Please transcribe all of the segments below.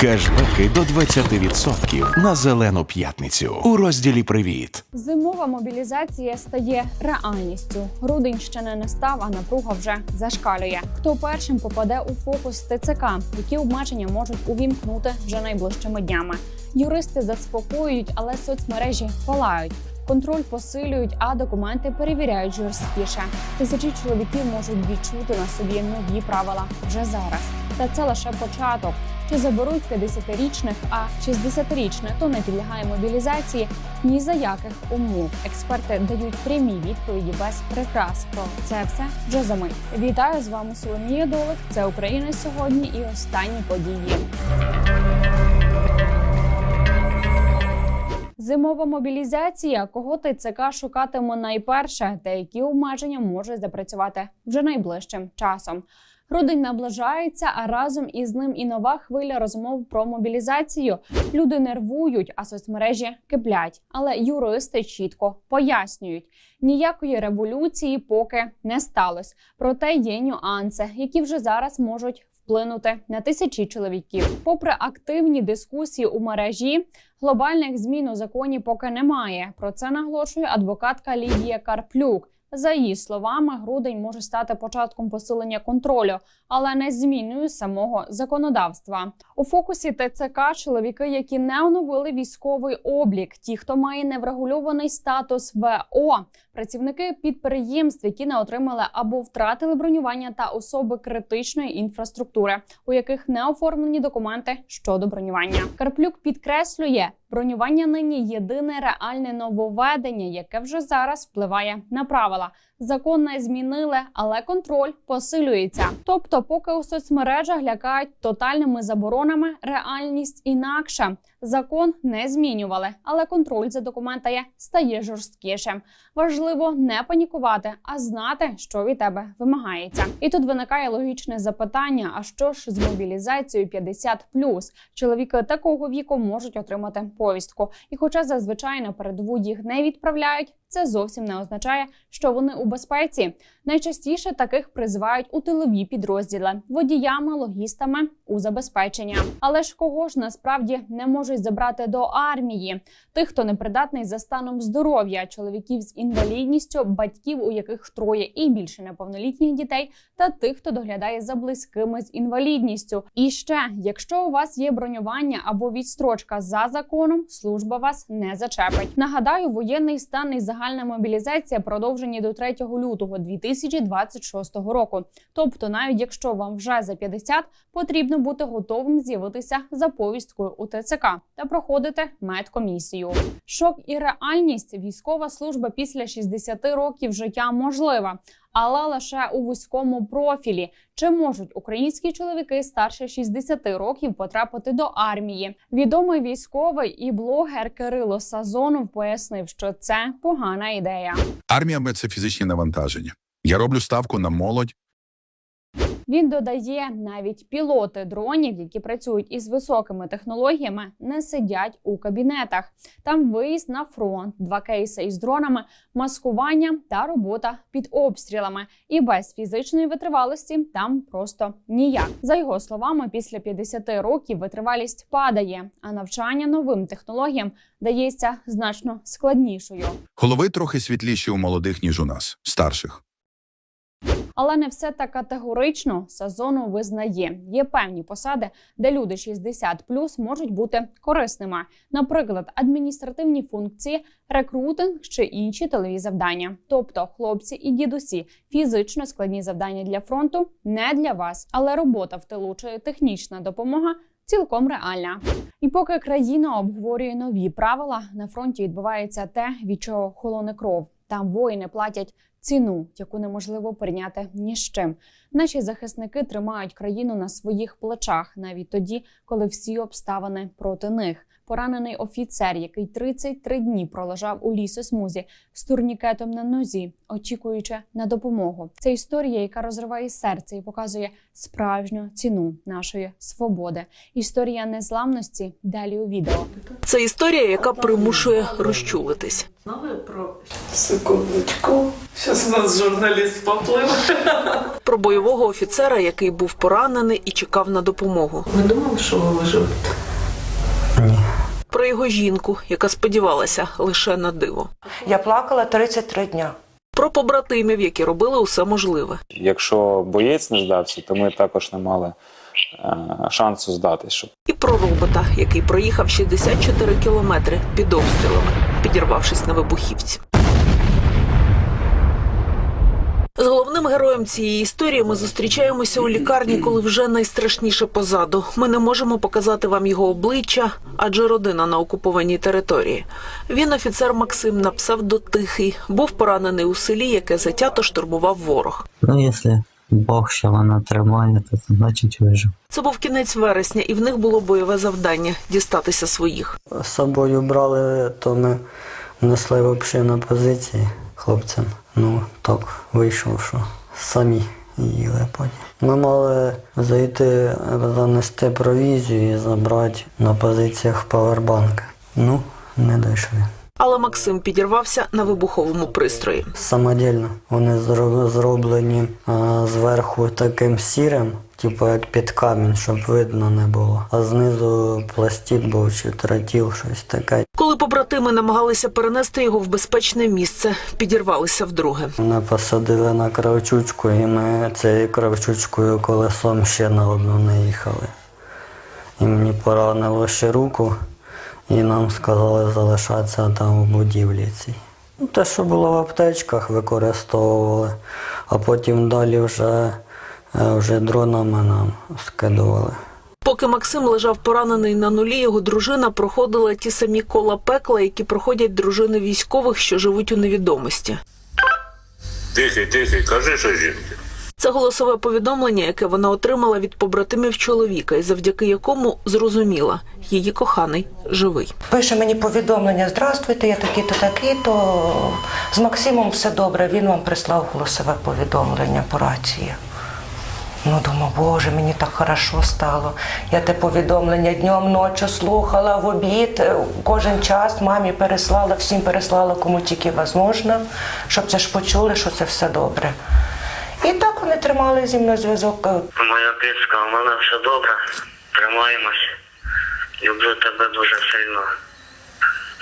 Кешбеки до 20% на зелену п'ятницю у розділі Привіт. Зимова мобілізація стає реальністю. Грудень ще не настав, а напруга вже зашкалює. Хто першим попаде у фокус ТЦК? Які обмеження можуть увімкнути вже найближчими днями? Юристи заспокоюють, але соцмережі палають. Контроль посилюють, а документи перевіряють жорсткіше. Тисячі чоловіків можуть відчути на собі нові правила вже зараз. Та це лише початок. Чи заберуть 50-річних, а 60-річних, то не підлягає мобілізації, ні за яких умов. Експерти дають прямі відповіді без прикрас. Про це все вже за мить. Вітаю з вами Соломія Долик. Це Україна сьогодні і останні події. Зимова мобілізація. Кого ТЦК шукатиме найперше, та які обмеження можуть запрацювати вже найближчим часом. Грудень наближається, а разом із ним і нова хвиля розмов про мобілізацію. Люди нервують, а соцмережі киплять. Але юристи чітко пояснюють: ніякої революції поки не сталося. Проте є нюанси, які вже зараз можуть вплинути на тисячі чоловіків. Попри активні дискусії у мережі, глобальних змін у законі поки немає. Про це наголошує адвокатка Лідія Карплюк. За її словами, грудень може стати початком посилення контролю, але не зміною самого законодавства. У фокусі ТЦК чоловіки, які не оновили військовий облік, ті, хто має неврегульований статус ВО, працівники підприємств, які не отримали або втратили бронювання, та особи критичної інфраструктури, у яких не оформлені документи щодо бронювання. Карплюк підкреслює. Бронювання нині єдине реальне нововведення, яке вже зараз впливає на правила. Закон не змінили, але контроль посилюється. Тобто, поки у соцмережах лякають тотальними заборонами, реальність інакша. Закон не змінювали, але контроль за документами стає жорсткішим. Важливо не панікувати, а знати, що від тебе вимагається. І тут виникає логічне запитання: а що ж з мобілізацією 50+. Чоловіки такого віку можуть отримати повістку. І, хоча зазвичай на передову їх не відправляють, це зовсім не означає, що вони у безпеці. Найчастіше таких призивають у тилові підрозділи водіями, логістами у забезпечення. Але ж кого ж насправді не можуть забрати до армії? Тих, хто непридатний за станом здоров'я, чоловіків з інвалідністю, батьків, у яких троє і більше неповнолітніх дітей, та тих, хто доглядає за близькими з інвалідністю. І ще, якщо у вас є бронювання або відстрочка за законом, служба вас не зачепить. Нагадаю, воєнний стан і загальна мобілізація продовжені до 3 лютого 2026 року. Тобто, навіть якщо вам вже за 50, потрібно бути готовим з'явитися за повісткою у ТЦК та проходити медкомісію. Шок і реальність військова служба після 60 років життя можлива. Але лише у вузькому профілі чи можуть українські чоловіки старше 60 років потрапити до армії? Відомий військовий і блогер Кирило Сазонов пояснив, що це погана ідея. Армія це фізичні навантаження. Я роблю ставку на молодь. Він додає, навіть пілоти дронів, які працюють із високими технологіями, не сидять у кабінетах. Там виїзд на фронт, два кейси із дронами, маскування та робота під обстрілами. І без фізичної витривалості там просто ніяк. За його словами, після 50 років витривалість падає, а навчання новим технологіям дається значно складнішою. Голови трохи світліші у молодих, ніж у нас, старших. Але не все так категорично. Сазону визнає. Є певні посади, де люди 60 можуть бути корисними. Наприклад, адміністративні функції, рекрутинг чи інші тилові завдання. Тобто, хлопці і дідусі, фізично складні завдання для фронту не для вас, але робота в тилу чи технічна допомога. Цілком реальна, і поки країна обговорює нові правила, на фронті відбувається те, від чого холоне кров. Там воїни платять ціну, яку неможливо прийняти ні з чим. Наші захисники тримають країну на своїх плечах, навіть тоді, коли всі обставини проти них. Поранений офіцер, який 33 дні пролежав у лісосмузі з турнікетом на нозі, очікуючи на допомогу. Це історія, яка розриває серце і показує справжню ціну нашої свободи. Історія незламності далі у відео. Це історія, яка примушує розчулитись. Знову про секундочку. Сейчас у нас журналист поплыл. Про бойового офіцера, який був поранений і чекав на допомогу. Ми думали, що ви виживете. Про його жінку, яка сподівалася лише на диво. Я плакала 33 дня. Про побратимів, які робили усе можливе. Якщо боєць не здався, то ми також не мали е, шансу здатись. Щоб І про робота, який проїхав 64 кілометри під обстрілами, підірвавшись на вибухівці. З головним героєм цієї історії ми зустрічаємося у лікарні, коли вже найстрашніше позаду. Ми не можемо показати вам його обличчя, адже родина на окупованій території. Він офіцер Максим на псевдо Тихий, був поранений у селі, яке затято штурмував ворог. Ну, якщо Бог ще вона тримає, то це значить вижив. Це був кінець вересня, і в них було бойове завдання дістатися своїх. З собою брали, то ми несли взагалі на позиції хлопцям. Ну, так вийшло, що самі їли потім. Ми мали зайти, занести провізію і забрати на позиціях павербанка. Ну, не дійшли. Але Максим підірвався на вибуховому пристрої. Самодільно. Вони зро- зроблені зверху таким сірим, типу як під камінь, щоб видно не було. А знизу пластик був чи тротіл, щось таке. Коли побратими намагалися перенести його в безпечне місце, підірвалися вдруге. Мене посадили на кравчучку, і ми цією кравчучкою колесом ще на одну не їхали. І мені поранило ще руку, і нам сказали залишатися там в будівлі цій. Ну, Те, що було в аптечках, використовували, а потім далі вже, вже дронами нам скидували. Поки Максим лежав поранений на нулі, його дружина проходила ті самі кола пекла, які проходять дружини військових, що живуть у невідомості. Тихий, тихий, кажи, що жінки. Це голосове повідомлення, яке вона отримала від побратимів чоловіка, і завдяки якому зрозуміла, її коханий живий. Пише мені повідомлення: Здравствуйте, я такий-то, такий-то. З Максимом все добре. Він вам прислав голосове повідомлення по рації. Ну, думаю, боже, мені так хорошо стало. Я те повідомлення днем, ночі слухала в обід, е, кожен час мамі переслала, всім переслала, кому тільки можливо, щоб це ж почули, що це все добре. І так вони тримали зі мною зв'язок. е, Моя кицька, у мене все добре. Тримаємось. Люблю тебе дуже сильно.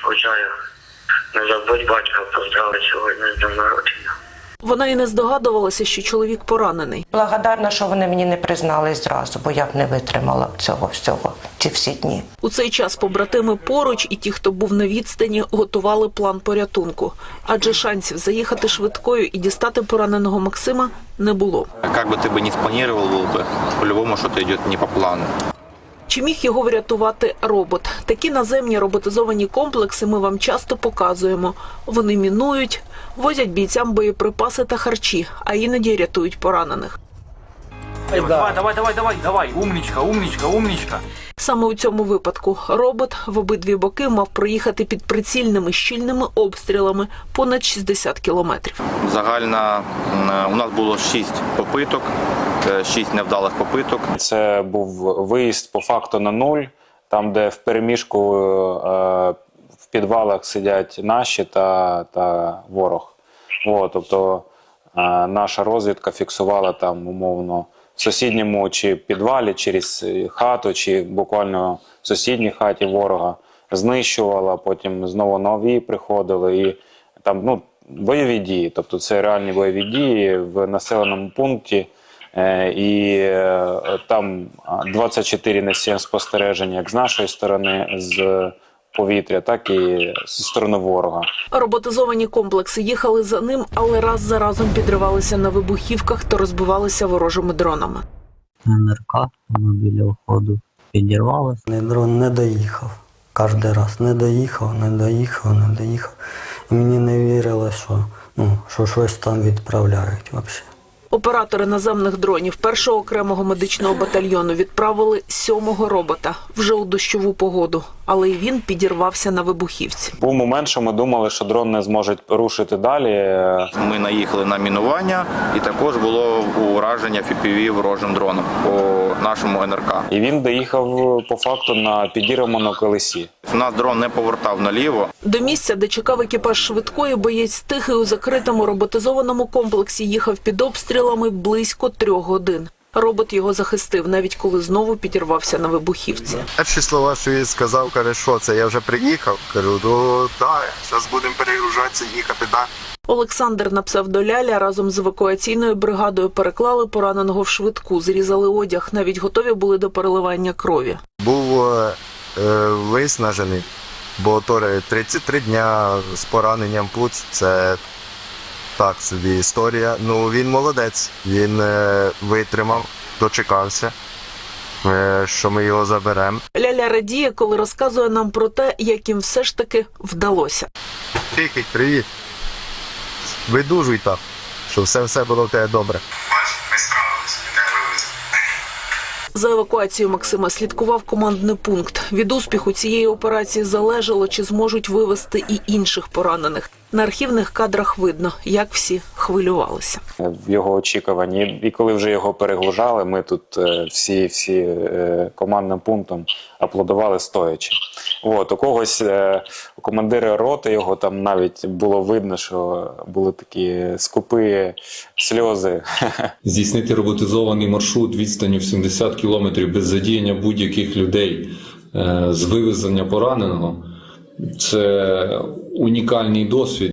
Скучаю. Не забудь батька поздравити сьогодні з днем народження. Вона і не здогадувалася, що чоловік поранений. Благодарна, що вони мені не признали зразу, бо я б не витримала б цього всього ці всі дні. У цей час побратими поруч і ті, хто був на відстані, готували план порятунку. Адже шансів заїхати швидкою і дістати пораненого Максима не було. Как бы ты бы не спланировал был бы, по-любому что-то идет не по плану. Чи міг його врятувати робот? Такі наземні роботизовані комплекси ми вам часто показуємо. Вони мінують, возять бійцям боєприпаси та харчі, а іноді рятують поранених. Давай, давай, давай, давай, давай. Умничка, умничка, умничка. Саме у цьому випадку робот в обидві боки мав проїхати під прицільними щільними обстрілами понад 60 кілометрів. Загально у нас було 6 попиток, 6 невдалих попиток. це був виїзд по факту на нуль, там, де в переміжку е, в підвалах сидять наші та, та ворог. От, тобто е, наша розвідка фіксувала там умовно в сусідньому чи підвалі через хату, чи буквально в сусідній хаті ворога знищувала, потім знову нові приходили і там ну, бойові дії. Тобто це реальні бойові дії в населеному пункті. Е, І е, там 24 на 7 спостереження як з нашої сторони, з повітря, так і зі сторони ворога. Роботизовані комплекси їхали за ним, але раз за разом підривалися на вибухівках та розбивалися ворожими дронами. НРК, воно біля входу підірвалося. Дрон не доїхав. Кожен раз не доїхав, не доїхав, не доїхав. І мені не вірило, що, ну, що щось там відправляють взагалі. Оператори наземних дронів першого окремого медичного батальйону відправили сьомого робота вже у дощову погоду, але й він підірвався на вибухівці. Був момент, що ми думали, що дрон не зможе рушити далі. Ми наїхали на мінування, і також було ураження FPV ворожим дроном по нашому НРК. І він доїхав по факту на підірваному колесі. У нас дрон не повертав наліво. До місця, де чекав екіпаж швидкої, боєць тихий у закритому роботизованому комплексі їхав під обстрілами близько трьох годин. Робот його захистив, навіть коли знову підірвався на вибухівці. Перші слова, що він сказав, каже, що це я вже приїхав. Кажу, ну так, зараз будемо перегружатися, їхати. Да. Олександр на псевдоляля разом з евакуаційною бригадою переклали пораненого в швидку, зрізали одяг, навіть готові були до переливання крові. Був е, е, виснажений, бо то 33 дня з пораненням пуц це так собі історія. Ну він молодець, він е, витримав, дочекався, е, що ми його заберемо. Ляля радіє, коли розказує нам про те, як їм все ж таки вдалося. Тихий, привіт. Видужуй так, що все, все було в тебе добре. За евакуацією Максима слідкував командний пункт. Від успіху цієї операції залежало, чи зможуть вивезти і інших поранених. На архівних кадрах видно, як всі хвилювалися. в його очікуванні. І коли вже його перегружали, ми тут е, всі, всі е, командним пунктом аплодували стоячи. От, у когось е, у командира роти його там навіть було видно, що були такі скупи сльози. здійснити роботизований маршрут відстані в 70 кілометрів без задіяння будь-яких людей е, з вивезення пораненого. Це унікальний досвід.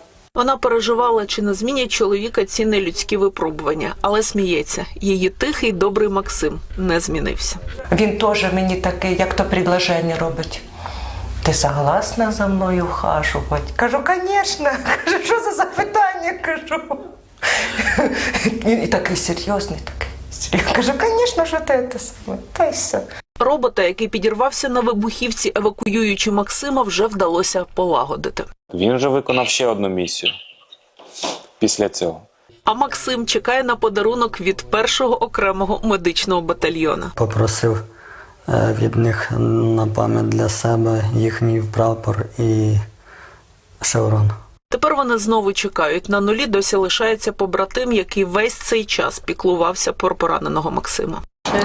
Вона переживала, чи не змінять чоловіка ці нелюдські випробування, але сміється. Її тихий, добрий Максим не змінився. Він теж мені такий, як то предложення робить. Ти согласна за мною ухажувати? Кажу, звісно. Кажу, що за запитання? Кажу. І, і такий серйозний, такий. серйозний. Кажу, звісно, що ти це саме. Та й все. Робота, який підірвався на вибухівці, евакуюючи Максима, вже вдалося полагодити. Він вже виконав ще одну місію після цього. А Максим чекає на подарунок від першого окремого медичного батальйона. Попросив е, від них на пам'ять для себе їхній прапор і шеврон. Тепер вони знову чекають. На нулі досі лишається побратим, який весь цей час піклувався про пораненого Максима.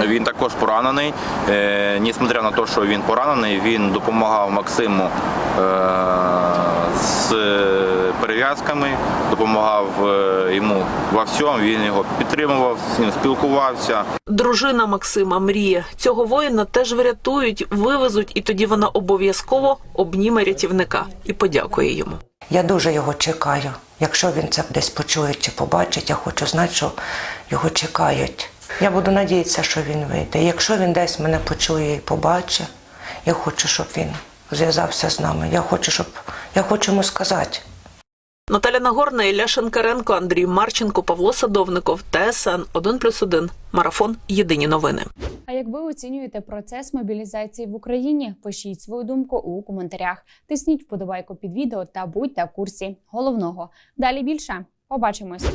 Він також поранений. Е, несмотря на те, що він поранений, він допомагав Максиму е, з перев'язками, допомагав е, йому во всьому. Він його підтримував, з ним спілкувався. Дружина Максима мріє. Цього воїна теж врятують, вивезуть, і тоді вона обов'язково обніме рятівника і подякує йому. Я дуже його чекаю. Якщо він це десь почує чи побачить, я хочу знати, що його чекають. Я буду надіятися, що він вийде. Якщо він десь мене почує і побачить, я хочу, щоб він зв'язався з нами. Я хочу, щоб я хочу йому сказати. Наталя Нагорна, Ілля Шенкаренко, Андрій Марченко, Павло Садовников, ТСН 1+,1, Марафон. Єдині новини. А як ви оцінюєте процес мобілізації в Україні? Пишіть свою думку у коментарях. Тисніть вподобайку під відео та будьте в курсі головного. Далі більше. Побачимось.